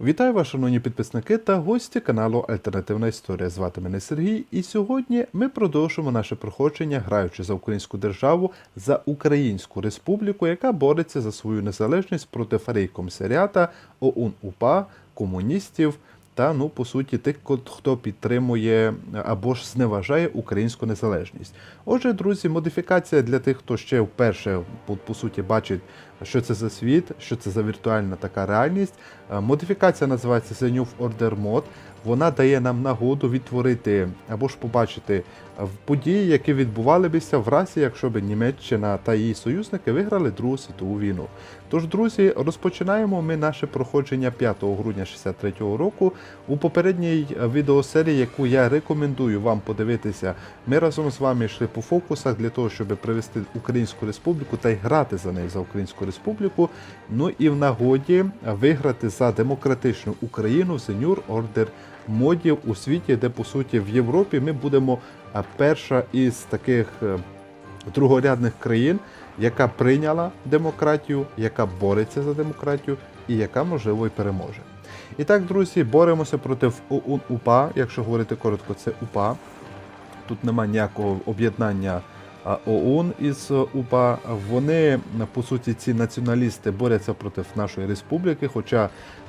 Вітаю вас, шановні підписники та гості каналу Альтернативна Історія. Звати мене Сергій, і сьогодні ми продовжимо наше проходження, граючи за українську державу, за Українську Республіку, яка бореться за свою незалежність проти фарейкомсаріата, ОУН УПА, комуністів та, ну, по суті, тих, хто підтримує або ж зневажає українську незалежність. Отже, друзі, модифікація для тих, хто ще вперше по, по суті бачить, що це за світ, що це за віртуальна така реальність. Е, Модифікація називається The New Order Mod. Вона дає нам нагоду відтворити або ж побачити події, які відбувалися в разі, якщо б Німеччина та її союзники виграли Другу світову війну. Тож, друзі, розпочинаємо ми наше проходження 5 грудня 63-го року. У попередній відеосерії, яку я рекомендую вам подивитися, ми разом з вами йшли по фокусах для того, щоб привести Українську Республіку та й грати за неї за Українську Республіку. Ну і в нагоді виграти за демократичну Україну в New Order модів у світі, де по суті в Європі ми будемо перша із таких е, другорядних країн, яка прийняла демократію, яка бореться за демократію і яка можливо і переможе. І так, друзі, боремося проти УПА. Якщо говорити коротко, це УПА. Тут немає ніякого об'єднання ОУН із УПА. Вони, по суті, ці націоналісти борються проти нашої республіки. Хоча,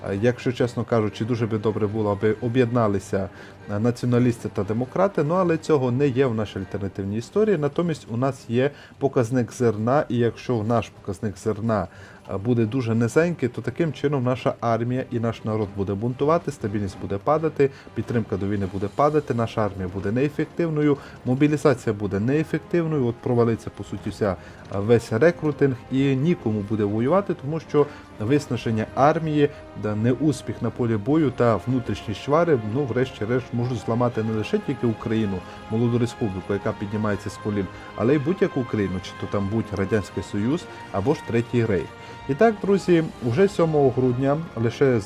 е, якщо чесно кажучи, дуже би добре було, аби об'єдналися націоналісти та демократи. Ну але цього не є в нашій альтернативній історії. Натомість у нас є показник зерна, і якщо наш показник зерна е, буде дуже низенький, то таким чином наша армія і наш народ буде бунтувати, стабільність буде падати, підтримка до війни буде падати, наша армія буде неефективною, мобілізація буде неефективною. От провалиться по суті вся е, весь рекрутинг і нікому буде воювати, тому що виснаження армії, да, неуспіх на полі бою та внутрішні чвари, ну врешті-решт можуть зламати не лише тільки Україну, молоду республіку, яка піднімається з колін, але й будь-яку Україну, чи то там будь Радянський Союз або ж Третій Рейх. І так, друзі, уже 7 грудня, лише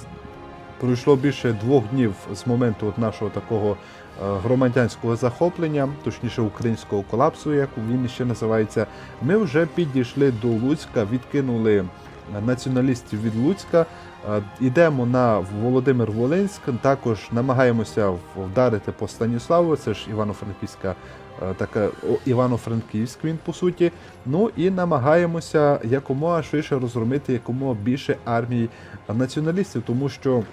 пройшло більше двох днів з моменту от нашого такого е, громадянського захоплення, точніше українського колапсу, як він ще називається. Ми вже підійшли до Луцька, відкинули націоналістів від Луцька. Е, Йдемо на Володимир Волинськ, також намагаємося вдарити по Станіславу, це ж Івано-Франківська е, така Івано-Франківськ він по суті. Ну і намагаємося якомога швидше розгромити якомога більше армій націоналістів, тому що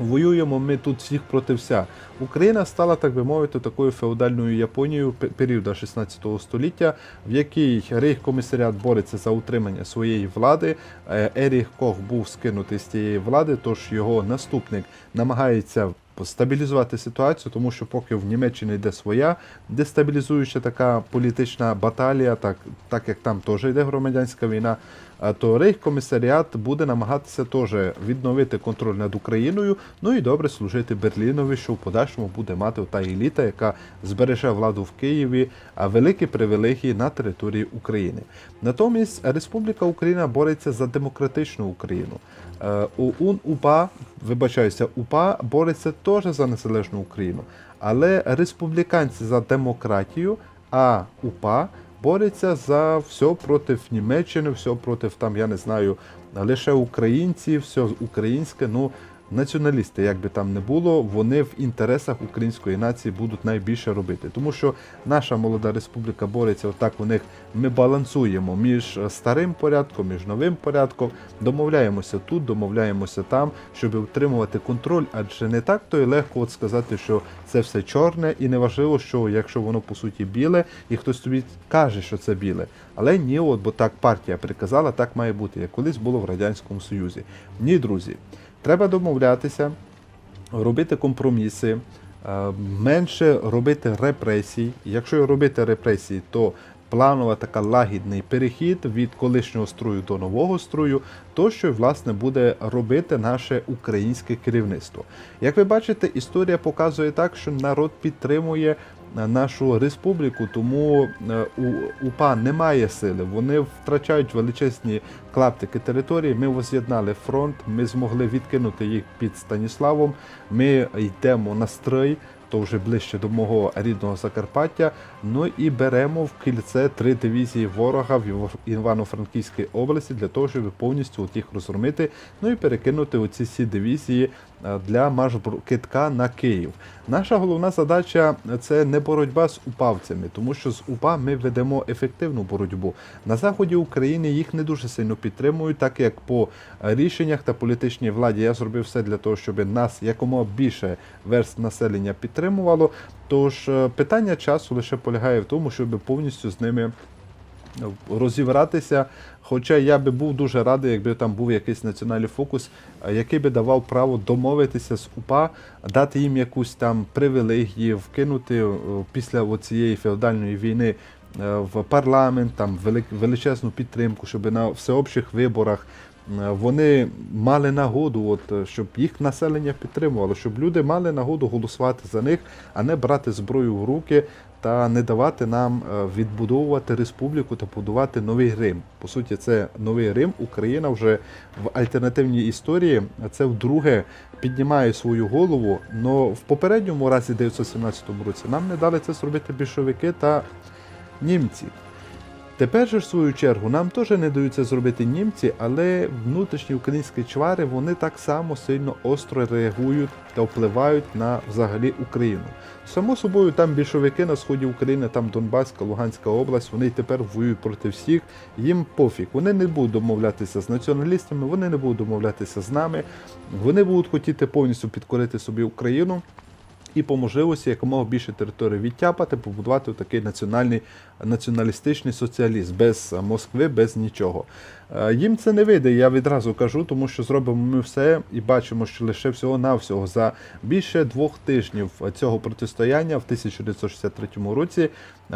воюємо ми тут всіх проти вся. Україна стала, так би мовити, такою феодальною Японією періоду 16 століття, в якій рейхкомісаріат бореться за утримання своєї влади. Е, Еріх Кох був скинутий з цієї влади, тож його наступник намагається стабілізувати ситуацію, тому що поки в Німеччині йде своя дестабілізуюча така політична баталія, так, так як там теж йде громадянська війна, то рейхкомісаріат буде намагатися теж відновити контроль над Україною, ну і добре служити Берлінові, що в подальшому буде мати та еліта, яка збереже владу в Києві, а великі привілегії на території України. Натомість Республіка Україна бореться за демократичну Україну. Е, ОУН УПА, вибачаюся, УПА бореться теж за незалежну Україну, але республіканці за демократію, а УПА бореться за все проти Німеччини, все проти там, я не знаю, лише українців, все українське. Ну, націоналісти, як би там не було, вони в інтересах української нації будуть найбільше робити. Тому що наша молода республіка бореться отак. У них ми балансуємо між е, старим порядком, між новим порядком. Домовляємося тут, домовляємося там, щоб утримувати контроль. Адже не так то й легко от сказати, що це все чорне, і неважливо, що якщо воно по суті біле, і хтось тобі каже, що це біле. Але ні, от бо так партія приказала, так має бути, як колись було в радянському союзі. Ні, друзі. Треба домовлятися, робити компроміси, е, менше робити репресій. Якщо робити репресії, то планова така лагідний перехід від колишнього строю до нового строю, то що власне буде робити наше українське керівництво. Як ви бачите, історія показує так, що народ підтримує нашу республіку, тому е, у УПА немає сили. Вони втрачають величезні клаптики території. Ми воз'єднали фронт, ми змогли відкинути їх під Станіславом. Ми йдемо на стрий. то вже ближче до мого рідного Закарпаття. Ну і беремо в кільце три дивізії ворога в Івано-Франківській області для того, щоб повністю от їх розгромити, ну і перекинути оці всі дивізії е, для марш-китка на Київ. Наша головна задача це не боротьба з упавцями, тому що з УПА ми ведемо ефективну боротьбу. На заході України їх не дуже сильно підтримують, так як по рішеннях та політичній владі я зробив все для того, щоб нас якомога більше верст населення підтримувало. Тож е, питання часу лише полягає в тому, щоб повністю з ними розібратися. Хоча я би був дуже радий, якби там був якийсь національний фокус, який би давав право домовитися з УПА, дати їм якусь там привілегії, вкинути е, після цієї феодальної війни е, в парламент, там величезну підтримку, щоб на всеобщих виборах вони мали нагоду, от, щоб їх населення підтримувало, щоб люди мали нагоду голосувати за них, а не брати зброю в руки та не давати нам е, відбудовувати республіку та будувати новий Рим. По суті, це новий Рим. Україна вже в альтернативній історії це вдруге піднімає свою голову. Но в попередньому разі, 917 році, нам не дали це зробити більшовики та німці. Тепер же, в свою чергу, нам теж не дають це зробити німці, але внутрішні українські чвари вони так само сильно остро реагують та впливають на взагалі Україну. Само собою, там більшовики на сході України, там Донбаська, Луганська область, вони тепер воюють проти всіх. Їм пофіг. Вони не будуть домовлятися з націоналістами, вони не будуть домовлятися з нами. Вони будуть хотіти повністю підкорити собі Україну і по можливості якомога більше території відтяпати, побудувати такий національний націоналістичний соціалізм без Москви, без нічого. Е, Їм це не вийде, я відразу кажу, тому що зробимо ми все і бачимо, що лише всього-навсього за більше двох тижнів цього протистояння в 1963 році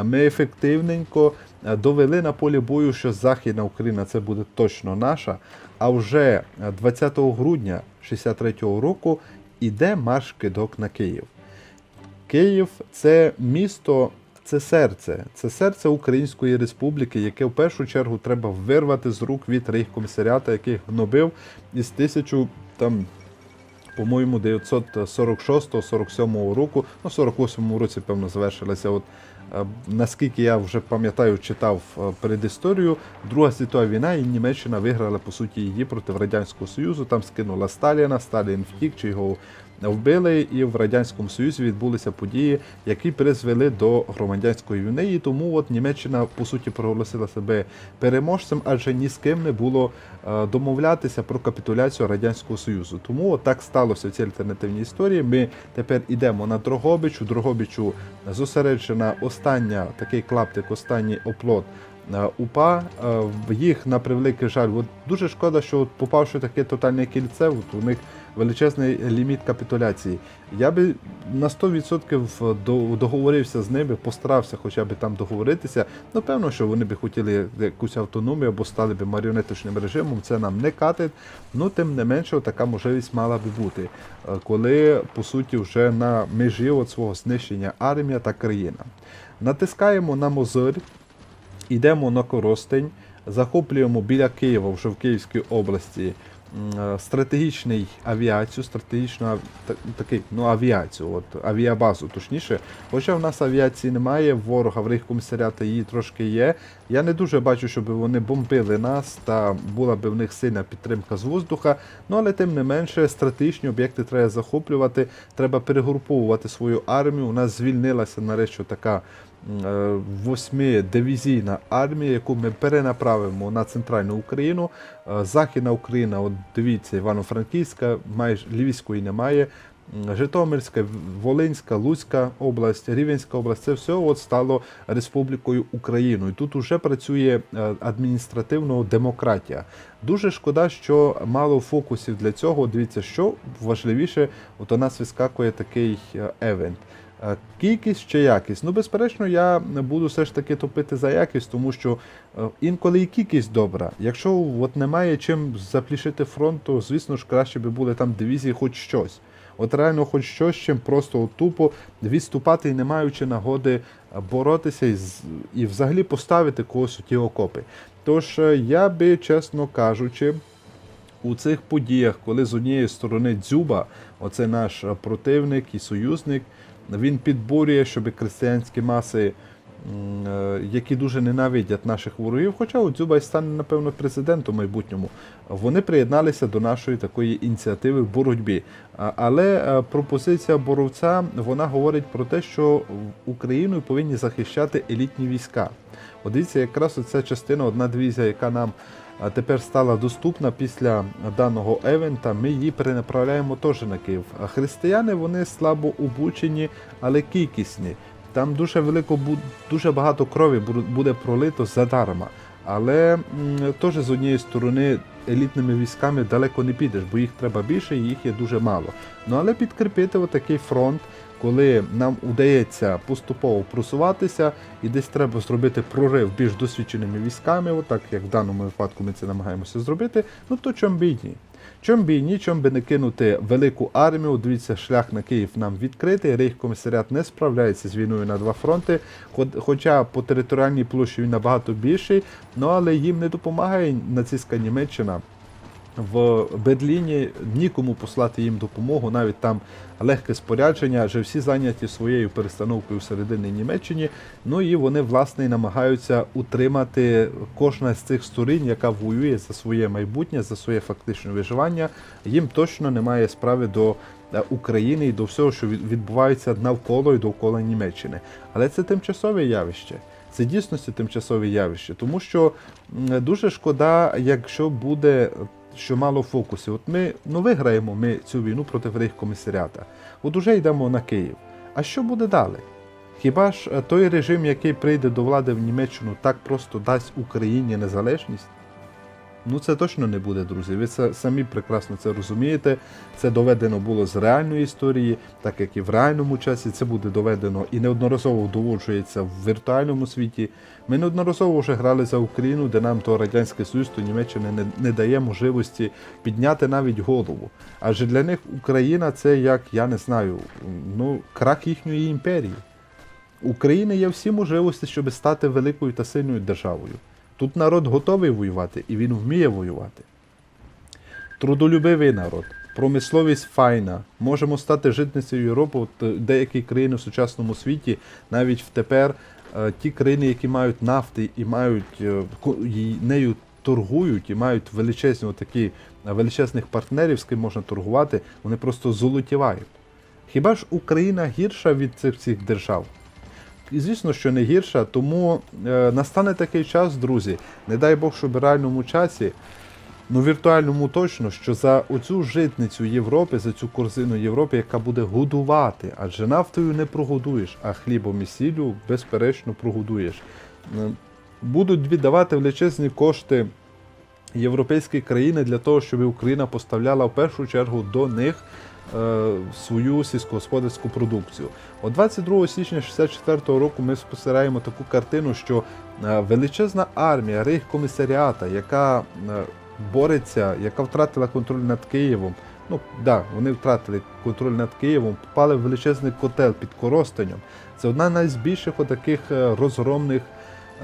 ми ефективненько е, довели на полі бою, що Західна Україна це буде точно наша. А вже е, 20 грудня 63 року іде марш кидок на Київ. Київ це місто, це серце, це серце Української республіки, яке в першу чергу треба вирвати з рук від рейхкомісаріата, який гнобив із тисячу там. По-моєму, 946-47 року, ну, в 48-му році, певно, завершилася. От е, наскільки я вже пам'ятаю, читав е, передісторію, Друга світова війна і Німеччина виграла по суті її проти Радянського Союзу. Там скинула Сталіна, Сталін втік, чи його вбили, і в Радянському Союзі відбулися події, які призвели до громадянської війни. І тому от Німеччина по суті проголосила себе переможцем, адже ні з ким не було е, домовлятися про капітуляцію Радянського Союзу. Тому от так сталося в цій альтернативній історії. Ми тепер йдемо на Дрогобич. У Дрогобичу зосереджена остання такий клаптик, останній оплот. е, УПА Е, їх на превеликий жаль. От дуже шкода, що попавши в таке тотальне кільце, от у них величезний ліміт капітуляції. Я би на 100% до- договорився з ними, постарався хоча б там договоритися. Ну, певно, що вони би хотіли якусь автономію або стали б маріонеточним режимом. Це нам не катить. Ну, тим не менше, така можливість мала би бути, е, коли по суті вже на межі от свого знищення армія та країна. Натискаємо на мозоль, йдемо на Коростень, захоплюємо біля Києва, вже в Київській області, стратегічний авіацію, стратегічну такий, ну, авіацію, от, авіабазу, точніше. Хоча в нас авіації немає, ворога в рейхкомісаріата її трошки є. Я не дуже бачу, щоб вони бомбили нас та була би в них сильна підтримка з воздуха. Ну але тим не менше, стратегічні об'єкти треба захоплювати, треба перегруповувати свою армію. У нас звільнилася нарешті така е, восьмидивізійна армія, яку ми перенаправимо на центральну Україну. Е, Західна Україна, от дивіться, Івано-Франківська, майже Львівської немає. Житомирська, Волинська, Луцька область, Рівенська область це все от стало Республікою Україною. Тут уже працює е, адміністративно демократія. Дуже шкода, що мало фокусів для цього. Дивіться, що важливіше, от у нас вискакує такий е, евент. Кількість чи якість? Ну, безперечно, я буду все ж таки топити за якість, тому що е, інколи і кількість добра. Якщо от немає чим заплішити фронт, то звісно ж краще би були там дивізії, хоч щось. От реально, хоч щось, чим просто тупо відступати і не маючи нагоди е, боротися і, і взагалі поставити когось у ті окопи. Тож е, я би, чесно кажучи, у цих подіях, коли з однієї сторони дзюба, оце наш противник і союзник, Він підбурює, щоб християнські маси, е, які дуже ненавидять наших ворогів, хоча от Дзюбай стане, напевно, президентом в майбутньому, вони приєдналися до нашої такої ініціативи в боротьбі. Але е, пропозиція боровця вона говорить про те, що Україну повинні захищати елітні війська. От дивіться, якраз оця частина, одна дивізія, яка нам тепер стала доступна після даного евента, ми її перенаправляємо теж на Київ. А християни вони слабо обучені, але кількісні. Там дуже велико дуже багато крові буде пролито задарма. Але теж з однієї сторони елітними військами далеко не підеш, бо їх треба більше, і їх є дуже мало. Ну але підкріпити отакий фронт, коли нам удається поступово просуватися, і десь треба зробити прорив більш досвідченими військами, отак як в даному випадку ми це намагаємося зробити, ну то чом бій ні. Чом бій ні, чом би не кинути велику армію. Дивіться, шлях на Київ нам відкритий. Рейхкомісаріат не справляється з війною на два фронти, хоча по територіальній площі він набагато більший, ну але їм не допомагає нацистська Німеччина. В Берліні нікому послати їм допомогу, навіть там легке спорядження, адже всі зайняті своєю перестановкою всередині Німеччині. Ну і вони власне і намагаються утримати кожна з цих сторін, яка воює за своє майбутнє, за своє фактичне виживання. Їм точно немає справи до е, України і до всього, що відбувається навколо і довкола Німеччини. Але це тимчасове явище. Це дійсності тимчасове явище, тому що дуже шкода, якщо буде що мало фокусів. От ми ну виграємо ми цю війну проти рейхкомісаріата. От уже йдемо на Київ. А що буде далі? Хіба ж е, той режим, який прийде до влади в Німеччину, так просто дасть Україні незалежність? Ну це точно не буде, друзі. Ви це самі прекрасно це розумієте. Це доведено було з реальної історії, так як і в реальному часі. Це буде доведено і неодноразово доводжується в віртуальному світі. Ми неодноразово вже грали за Україну, де нам то Радянський Союз, то Німеччина не, не дає можливості підняти навіть голову. Адже для них Україна це як я не знаю, ну крах їхньої імперії. України є всі можливості, щоб стати великою та сильною державою. Тут народ готовий воювати і він вміє воювати. Трудолюбивий народ, промисловість файна. Можемо стати житницею Європи. От е, деякі країни в сучасному світі, навіть втепер, е, ті країни, які мають нафти і мають е, нею торгують і мають величезні такі величезних партнерів, з ким можна торгувати, вони просто золотівають. Хіба ж Україна гірша від цих всіх держав? І звісно, що не гірша, тому е, настане такий час, друзі. Не дай Бог, щоб в реальному часі, ну віртуальному точно, що за оцю житницю Європи, за цю корзину Європи, яка буде годувати, адже нафтою не прогодуєш, а хлібом і сіллю, безперечно, прогодуєш. Е, Будуть віддавати величезні кошти європейські країни для того, щоб Україна поставляла в першу чергу до них свою сільськогосподарську продукцію. От 22 січня 64 року ми спостерігаємо таку картину, що е, величезна армія рейхкомісаріата, яка е, бореться, яка втратила контроль над Києвом. Ну да, вони втратили контроль над Києвом, попали в величезний котел під Коростенем. Це одна з найбільших отаких е, розгромних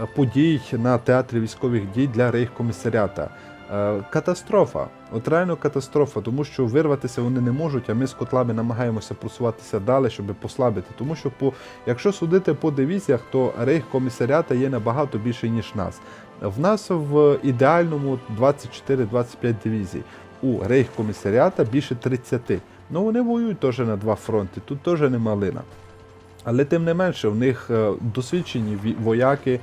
е, подій на театрі військових дій для рейхкомісаріата. Е, Катастрофа, от реально катастрофа, тому що вирватися вони не можуть, а ми з котлами намагаємося просуватися далі, щоб послабити. Тому що, по, якщо судити по дивізіях, то рейхкомісаріата є набагато більше, ніж нас. В нас в ідеальному 24-25 дивізій. У рейхкомісаріата більше 30. Ну вони воюють теж на два фронти, тут теж не малина. Але тим не менше, в них е, досвідчені вояки.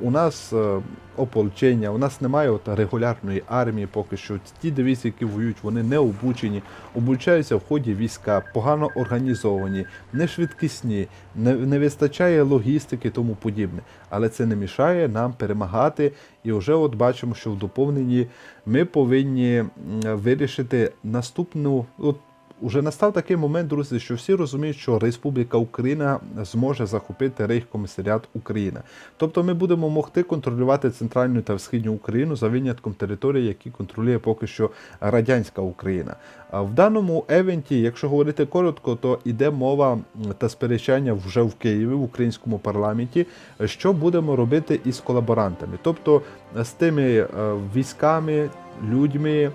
У нас е, ополчення, у нас немає от регулярної армії поки що. Ті дивізії, які воюють, вони не обучені, обучаються в ході війська, погано організовані, не швидкісні, не, не вистачає логістики тому подібне. Але це не мішає нам перемагати. І вже от бачимо, що в доповненні ми повинні вирішити наступну. От Уже настав такий момент, друзі, що всі розуміють, що Республіка Україна зможе захопити рейхкомісаріат Україна. Тобто ми будемо могти контролювати центральну та східну Україну за винятком території, які контролює поки що радянська Україна. В даному евенті, якщо говорити коротко, то іде мова та сперечання вже в Києві в українському парламенті, що будемо робити із колаборантами, тобто з тими е, військами, людьми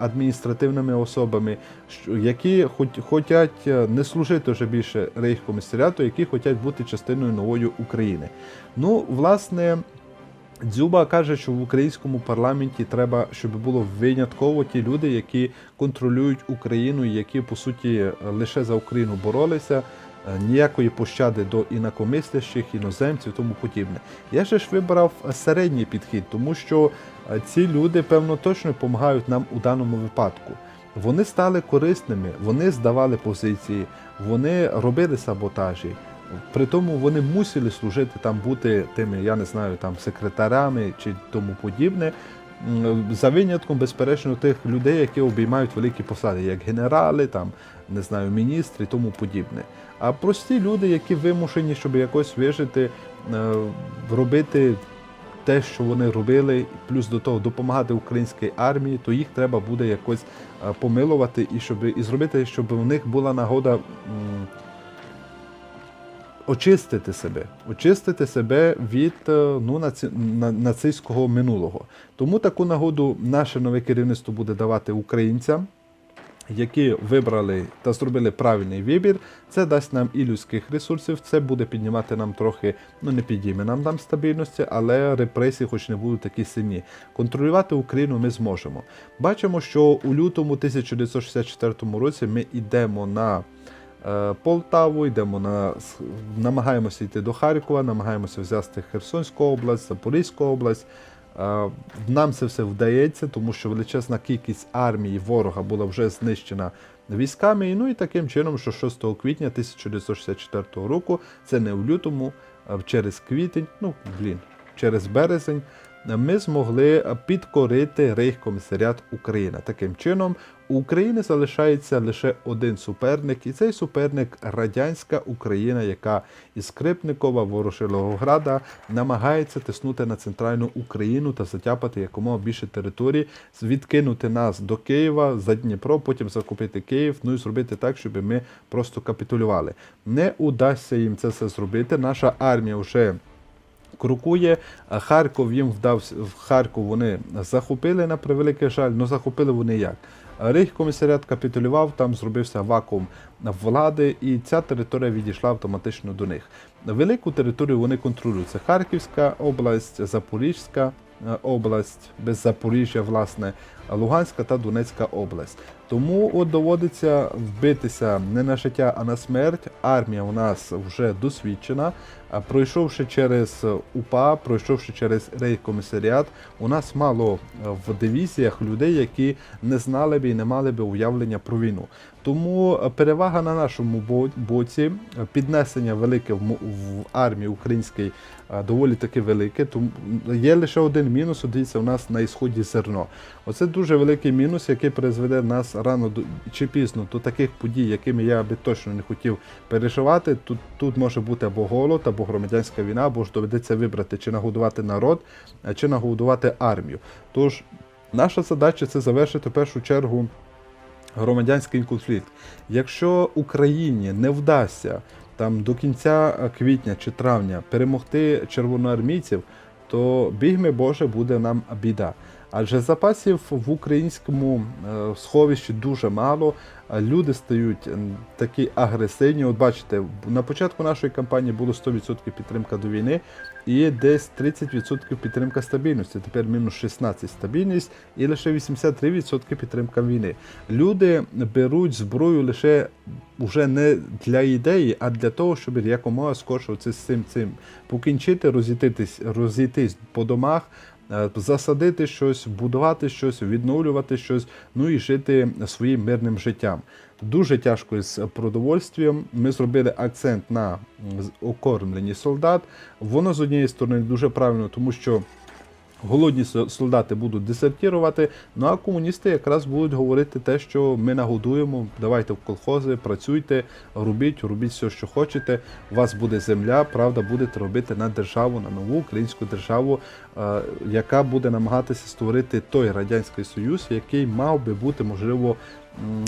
адміністративними особами, які хочуть е, не служити вже більше рейхкомісаріату, які хочуть бути частиною нової України. Ну, власне. Дзюба каже, що в українському парламенті треба, щоб було винятково ті люди, які контролюють Україну, які по суті лише за Україну боролися. е, Ніякої пощади до інакомислящих, іноземців, тому подібне. Я же ж вибрав е, середній підхід, тому що е, ці люди, певно, точно допомагають нам у даному випадку. Вони стали корисними, вони здавали позиції, вони робили саботажі. При тому вони мусили служити там, бути тими, я не знаю, там секретарями чи тому подібне. За винятком, безперечно, тих людей, які обіймають великі посади, як генерали, там не знаю, міністри і тому подібне. А прості люди, які вимушені, щоб якось вижити, е, робити те, що вони робили, плюс до того допомагати українській армії, то їх треба буде якось е, помилувати і щоб і зробити, щоб у них була нагода. очистити себе, очистити себе від е, ну, наці... на- нацистського минулого. Тому таку нагоду наше нове керівництво буде давати українцям, які вибрали та зробили правильний вибір. Це дасть нам і людських ресурсів, це буде піднімати нам трохи, ну не підійме нам там стабільності, але репресії, хоч не будуть такі сильні. Контролювати Україну ми зможемо. Бачимо, що у лютому 1964 році ми йдемо на е, Полтаву, йдемо на намагаємося йти до Харкова, намагаємося взяти Херсонську область, Запорізьку область. Нам це все вдається, тому що величезна кількість армії ворога була вже знищена військами. Ну і таким чином, що 6 квітня 1964 року, це не в лютому, а через квітень, ну блін, через березень, ми змогли підкорити рейхкомісаріат Україна. Таким чином, у України залишається лише один суперник, і цей суперник радянська Україна, яка із Скрипникова, Ворошиловграда намагається тиснути на центральну Україну та затяпати якомога більше територій, відкинути нас до Києва за Дніпро, потім захопити Київ, ну і зробити так, щоб ми просто капітулювали. Не удасться їм це все зробити. Наша армія вже крокує. Харків їм вдався в Харків. Вони захопили на превеликий жаль. Ну захопили вони як? Рейхкомісаріат капітулював, там зробився вакуум влади, і ця територія відійшла автоматично до них. Велику територію вони контролюють. Це Харківська область, Запорізька е, область, без Запоріжжя, власне, Луганська та Донецька область. Тому от доводиться вбитися не на життя, а на смерть. Армія у нас вже досвідчена. Пройшовши через УПА, пройшовши через рейкомісаріат, у нас мало е, в дивізіях людей, які не знали б і не мали б уявлення про війну. Тому е, перевага на нашому боці, піднесення велике в, в армії українській е, доволі таки велике. Тому є лише один мінус. Дивіться, у нас на ісході зерно. Оце дуже великий мінус, який призведе нас рано чи пізно до таких подій, якими я би точно не хотів переживати. Тут, тут може бути або голод, або громадянська війна, або ж доведеться вибрати, чи нагодувати народ, е, чи нагодувати армію. Тож наша задача це завершити в першу чергу громадянський конфлікт. Якщо Україні не вдасться там до кінця квітня чи травня перемогти червоноармійців, то бігми Боже буде нам біда. Адже запасів в українському е, сховищі дуже мало. Люди стають такі агресивні. От бачите, на початку нашої кампанії було 100% підтримка до війни і десь 30% підтримка стабільності. Тепер мінус 16 стабільність і лише 83% підтримка війни. Люди беруть зброю лише вже не для ідеї, а для того, щоб якомога скорше з цим цим покінчити, розійтись, розійтись по домах. Е, Засадити щось, будувати щось, відновлювати щось, ну і жити своїм мирним життям. Дуже тяжко з продовольствям. Ми зробили акцент на окормленні солдат. Воно з однієї сторони дуже правильно, тому що голодні солдати будуть дезертірувати, ну а комуністи якраз будуть говорити те, що ми нагодуємо, давайте в колхози, працюйте, робіть, робіть все, що хочете. У вас буде земля, правда, будете робити на державу, на нову українську державу, е, яка буде намагатися створити той радянський союз, який мав би бути, можливо,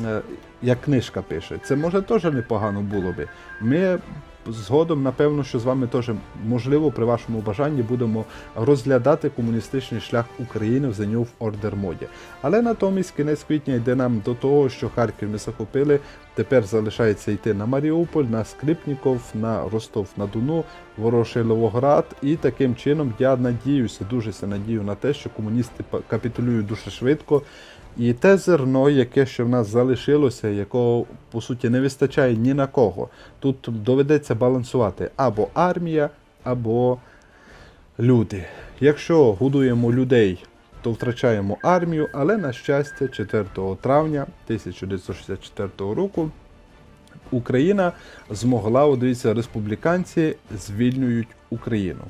е, як книжка пише. Це може теж непогано було би. Ми згодом, напевно, що з вами теж можливо при вашому бажанні будемо розглядати комуністичний шлях України в The New Order моді. Але натомість кінець квітня йде нам до того, що Харків ми захопили. Тепер залишається йти на Маріуполь, на Скрипніков, на Ростов на Дону, Ворошиловоград. І таким чином я надіюся, дуже надію на те, що комуністи капітулюють дуже швидко. І те зерно, яке ще в нас залишилося, якого по суті не вистачає ні на кого. Тут доведеться балансувати або армія, або люди. Якщо годуємо людей, то втрачаємо армію, але на щастя, 4 травня 1964 року Україна змогла, от дивіться, республіканці звільнюють Україну.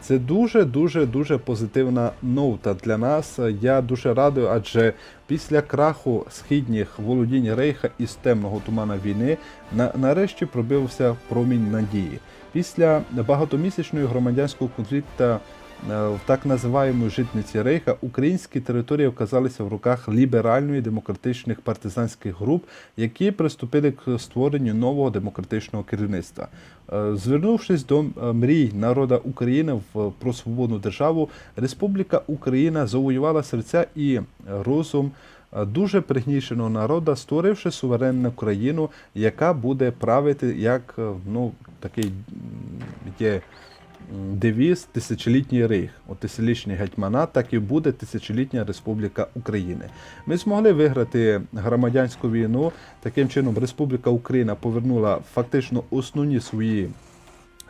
Це дуже дуже позитивна ноута для нас. Я дуже радий, адже після краху східніх володінь Рейха із темного тумана війни на, нарешті пробився промінь надії. Після багатомісячної громадянського конфлікту е, в так називаємої житниці Рейха українські території оказалися в руках ліберальної демократичних партизанських груп, які приступили к створенню нового демократичного керівництва. Е, Звернувшись до е, мрій народа України в про свободну державу, Республіка Україна завоювала серця і розум дуже пригніченого народа, створивши суверенну країну, яка буде правити як е, ну такий є девіз тисячолітній рейх. От тисячолітній гетьманат, так і буде тисячолітня Республіка України. Ми змогли виграти громадянську війну. Таким чином, Республіка Україна повернула фактично основні свої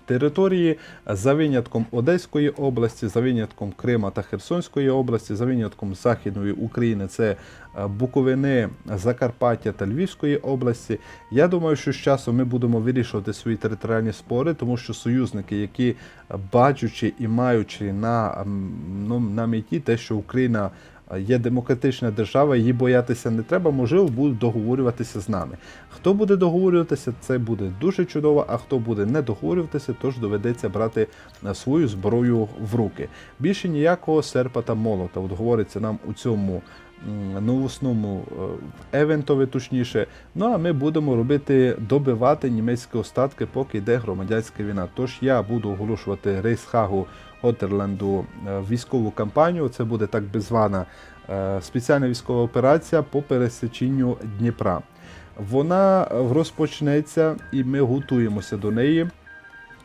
території за винятком Одеської області, за винятком Крима та Херсонської області, за винятком Західної України, це е, Буковини, Закарпаття та Львівської області. Я думаю, що з часом ми будемо вирішувати свої територіальні спори, тому що союзники, які бачачи і маючи на, ну, на меті те, що Україна є демократична держава, її боятися не треба, можливо, будуть договорюватися з нами. Хто буде договорюватися, це буде дуже чудово, а хто буде не договорюватися, тож доведеться брати е, свою зброю в руки. Більше ніякого серпа та молота. От говориться нам у цьому новосному е, евентові, точніше. Ну а ми будемо робити добивати німецькі остатки, поки йде громадянська війна. Тож я буду оголошувати рейс Хагу Готтерленду е, військову кампанію. Це буде так би звана е, спеціальна військова операція по пересеченню Дніпра. Вона е, розпочнеться і ми готуємося до неї.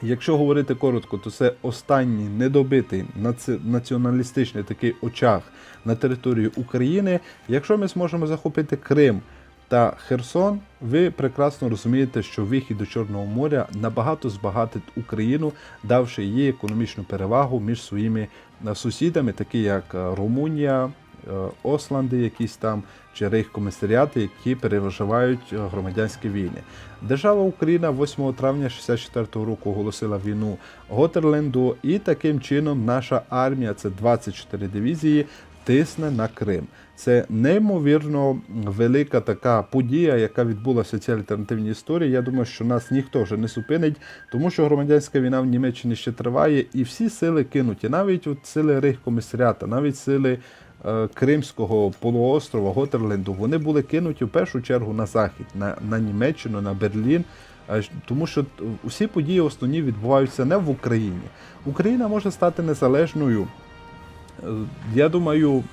Якщо говорити коротко, то це останній недобитий наці- націоналістичний такий очаг на території України. Якщо ми зможемо захопити Крим та Херсон, ви прекрасно розумієте, що вихід до Чорного моря набагато збагатить Україну, давши їй економічну перевагу між своїми е, сусідами, такі як е, Румунія, е, Осланди, якісь там чи рейхкомісаріати, які переживають громадянські війни. Держава Україна 8 травня 64 року оголосила війну Готерленду, і таким чином наша армія, це 24 дивізії, тисне на Крим. Це неймовірно велика така подія, яка відбулася в цій альтернативній історії. Я думаю, що нас ніхто вже не зупинить, тому що громадянська війна в Німеччині ще триває, і всі сили кинуті, навіть от сили Рейхкомісаріата, навіть сили е, Кримського полуострова Готерленду, вони були кинуті в першу чергу на захід, на, на Німеччину, на Берлін. Е, Тому що усі події основні відбуваються не в Україні. Україна може стати незалежною. Е, Я думаю,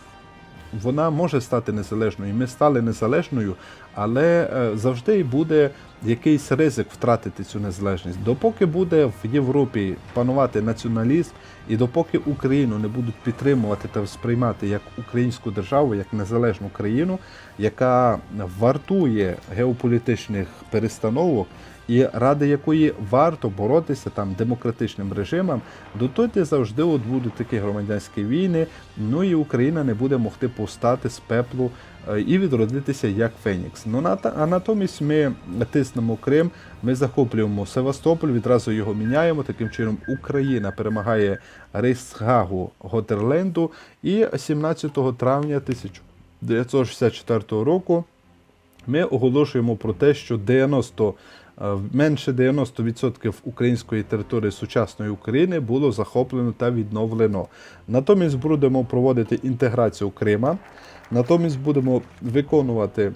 вона може стати незалежною. Ми стали незалежною, але е, завжди буде якийсь ризик втратити цю незалежність. Допоки буде в Європі панувати націоналізм, і допоки Україну не будуть підтримувати та сприймати як українську державу, як незалежну країну, яка вартує геополітичних перестановок. І ради якої варто боротися там демократичним режимом, дотоді завжди от будуть такі громадянські війни. Ну і Україна не буде могти повстати з пеплу е, і відродитися як Фенікс. Ну а натомість ми тиснемо Крим, ми захоплюємо Севастополь, відразу його міняємо. Таким чином Україна перемагає Рейсгагу Готерленду. І 17 травня 1964 року ми оголошуємо про те, що 90, е, менше 90% української території сучасної України було захоплено та відновлено. Натомість будемо проводити інтеграцію Крима, натомість будемо виконувати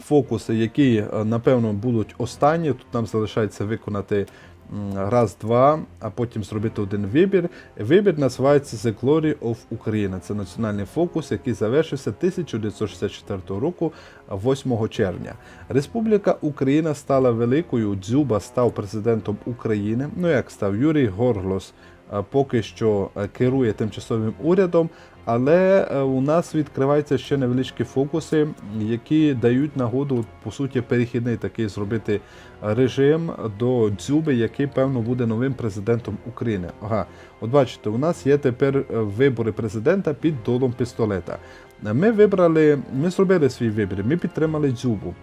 фокуси, які е, напевно будуть останні. Тут нам залишається виконати м, раз, два, а потім зробити один вибір. Вибір називається The Glory of Ukraine. Це національний фокус, який завершився 1964 року, 8 червня. Республіка Україна стала великою. Дзюба став президентом України. Ну як став Юрій Горлос. Е, Поки що е, керує тимчасовим урядом, але е, у нас відкриваються ще невеличкі фокуси, які дають нагоду, по суті, перехідний такий зробити режим до Дзюби, який, певно, буде новим президентом України. Ага, от бачите, у нас є тепер вибори президента під долом пістолета. Ми вибрали, ми зробили свій вибір, ми підтримали Дзюбу.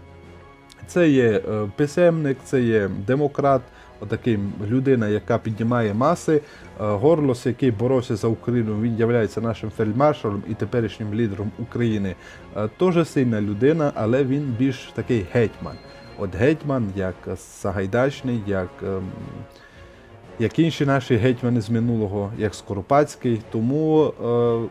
Це є писемник, це є демократ, отакий людина, яка піднімає маси. Е, Горлос, який боровся за Україну, він є нашим фельдмаршалом і теперішнім лідером України. Е, Теж сильна людина, але він більш такий гетьман. От гетьман, як Сагайдачний, як, ем, як інші наші гетьмани з минулого, як Скоропадський. Тому е,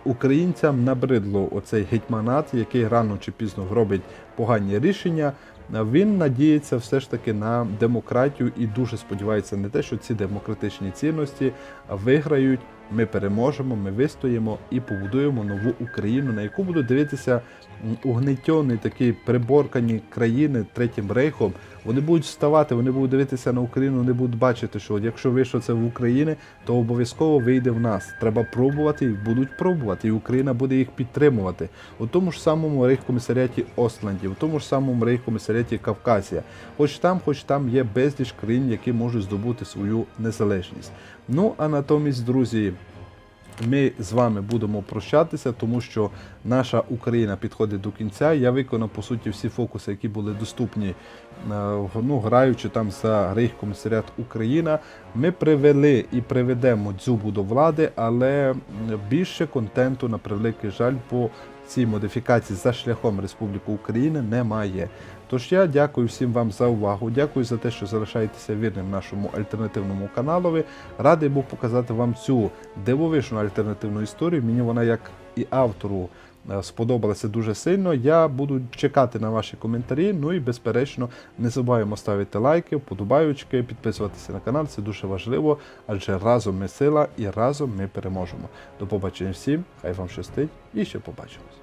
українцям набридло оцей гетьманат, який рано чи пізно робить погані рішення. Він надіється все ж таки на демократію і дуже сподівається на те, що ці демократичні цінності виграють. Ми переможемо, ми вистоїмо і побудуємо нову Україну, на яку будуть дивитися угнетені такі приборкані країни третім рейхом. Вони будуть вставати, вони будуть дивитися на Україну, вони будуть бачити, що от якщо вийшло це в Україні, то обов'язково вийде в нас. Треба пробувати і будуть пробувати, і Україна буде їх підтримувати. У тому ж самому рейхкомісаріаті Осланді, у тому ж самому рейхкомісаріаті Кавказія. Хоч там, хоч там є безліч країн, які можуть здобути свою незалежність. Ну а натомість, друзі, ми з вами будемо прощатися, тому що наша Україна підходить до кінця. Я виконав по суті всі фокуси, які були доступні, ну, граючи там за Рейхкомісаріат Україна. Ми привели і приведемо дзюбу до влади, але більше контенту, на превеликий жаль, по цій модифікації за шляхом Республіки України немає. Тож я дякую всім вам за увагу. Дякую за те, що залишаєтеся вірним нашому альтернативному каналові. Радий був показати вам цю дивовижну альтернативну історію. Мені вона як і автору е, сподобалася дуже сильно. Я буду чекати на ваші коментарі. Ну і безперечно, не забуваємо ставити лайки, вподобаючки, підписуватися на канал. Це дуже важливо, адже разом ми сила і разом ми переможемо. До побачення всім, хай вам щастить і ще побачимось.